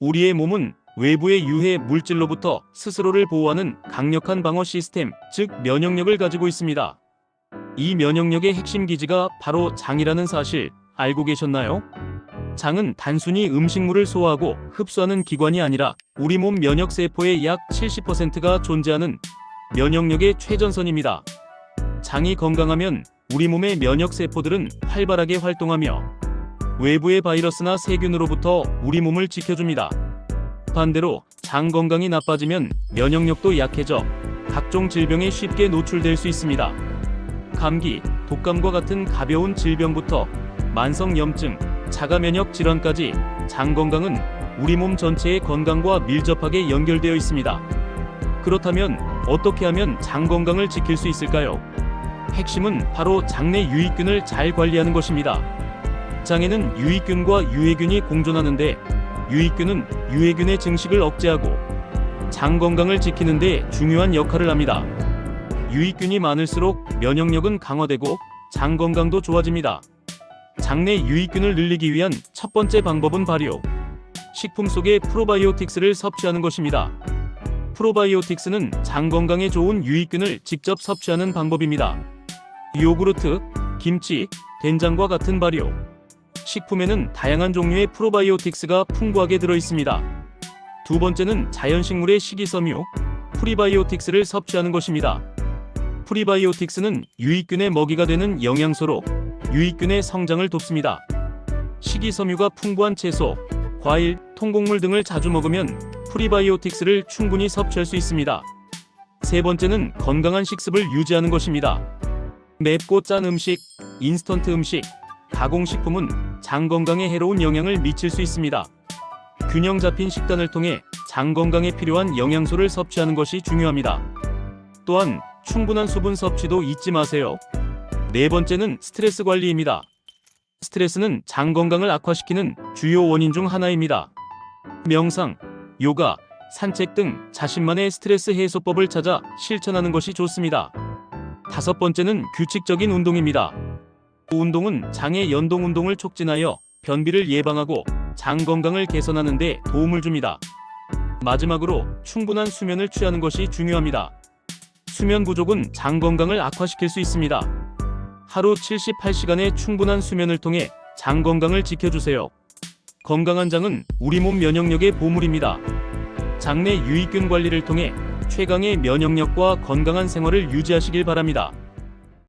우리의 몸은 외부의 유해 물질로부터 스스로를 보호하는 강력한 방어 시스템, 즉 면역력을 가지고 있습니다. 이 면역력의 핵심 기지가 바로 장이라는 사실 알고 계셨나요? 장은 단순히 음식물을 소화하고 흡수하는 기관이 아니라 우리 몸 면역 세포의 약 70%가 존재하는 면역력의 최전선입니다. 장이 건강하면 우리 몸의 면역 세포들은 활발하게 활동하며 외부의 바이러스나 세균으로부터 우리 몸을 지켜줍니다. 반대로 장 건강이 나빠지면 면역력도 약해져 각종 질병에 쉽게 노출될 수 있습니다. 감기, 독감과 같은 가벼운 질병부터 만성 염증, 자가 면역 질환까지 장 건강은 우리 몸 전체의 건강과 밀접하게 연결되어 있습니다. 그렇다면 어떻게 하면 장 건강을 지킬 수 있을까요? 핵심은 바로 장내 유익균을 잘 관리하는 것입니다. 장에는 유익균과 유해균이 공존하는데 유익균은 유해균의 증식을 억제하고 장 건강을 지키는 데 중요한 역할을 합니다. 유익균이 많을수록 면역력은 강화되고 장 건강도 좋아집니다. 장내 유익균을 늘리기 위한 첫 번째 방법은 발효. 식품 속에 프로바이오틱스를 섭취하는 것입니다. 프로바이오틱스는 장 건강에 좋은 유익균을 직접 섭취하는 방법입니다. 요구르트, 김치, 된장과 같은 발효. 식품에는 다양한 종류의 프로바이오틱스가 풍부하게 들어 있습니다. 두 번째는 자연식물의 식이섬유, 프리바이오틱스를 섭취하는 것입니다. 프리바이오틱스는 유익균의 먹이가 되는 영양소로 유익균의 성장을 돕습니다. 식이섬유가 풍부한 채소, 과일, 통곡물 등을 자주 먹으면 프리바이오틱스를 충분히 섭취할 수 있습니다. 세 번째는 건강한 식습을 유지하는 것입니다. 맵고 짠 음식, 인스턴트 음식, 가공식품은 장 건강에 해로운 영향을 미칠 수 있습니다. 균형 잡힌 식단을 통해 장 건강에 필요한 영양소를 섭취하는 것이 중요합니다. 또한 충분한 수분 섭취도 잊지 마세요. 네 번째는 스트레스 관리입니다. 스트레스는 장 건강을 악화시키는 주요 원인 중 하나입니다. 명상, 요가, 산책 등 자신만의 스트레스 해소법을 찾아 실천하는 것이 좋습니다. 다섯 번째는 규칙적인 운동입니다. 운동은 장의 연동 운동을 촉진하여 변비를 예방하고 장 건강을 개선하는 데 도움을 줍니다. 마지막으로 충분한 수면을 취하는 것이 중요합니다. 수면 부족은 장 건강을 악화시킬 수 있습니다. 하루 78시간의 충분한 수면을 통해 장 건강을 지켜주세요. 건강한 장은 우리 몸 면역력의 보물입니다. 장내 유익균 관리를 통해 최강의 면역력과 건강한 생활을 유지하시길 바랍니다.